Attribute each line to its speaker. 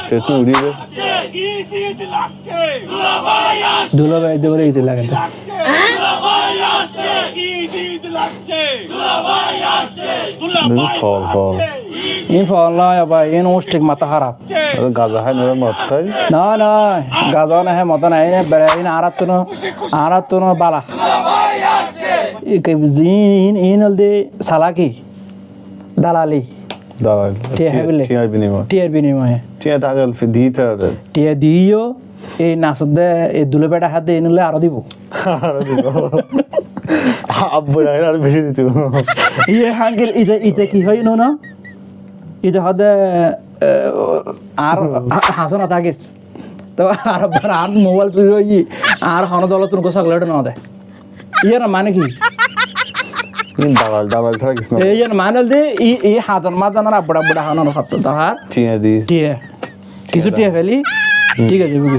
Speaker 1: State নি উড়িয়ে দে
Speaker 2: ঈদ ঈদ লাগছে দুলাভাই আসছে
Speaker 3: দুলা ভাই দেবলে ঈদ লাগে
Speaker 2: দুলাভাই
Speaker 1: ফল ফল
Speaker 3: ইন ফল নয় আবার ইন ওস্টিক মাথা খারাপ
Speaker 1: গাজা খাই নয় মদ
Speaker 3: না না গাজা না হ্যাঁ মত নাই না বেড়া ইন আরাত তো আরাত তো বালা ইন ইন হলদি সালাকি দালালি
Speaker 1: দাঁড়াই
Speaker 3: টিয়া হেবিলে।
Speaker 1: টিয়ার বিনিময়।
Speaker 3: টিয়ার বিনিময়ে।
Speaker 1: টিয়া টাকা দিতে
Speaker 3: টিয়া দিও এই নাচত দে এই দুলে বেটা হাত দিয়ে নিলে আরও দিব।
Speaker 1: আব্বু রাখে আর বেশি দিতে
Speaker 3: ইয়ে হাঙ্গের ইতে ইতে কি হয় না ইতে হদে আর হাসনা থাকিস তো আর আর মোবাইল চুরি হই আর হন দল তোর চকলেট ন দে ইয়ে না মানে কি?
Speaker 1: দালাল দালাল না
Speaker 3: এই মানে দে ই ই হাতন মাতন আর বড় বড় হন হত তাহার
Speaker 1: টিয়া দি
Speaker 3: টিয়া কিছু টিয়া ফেলি ঠিক আছে বুঝি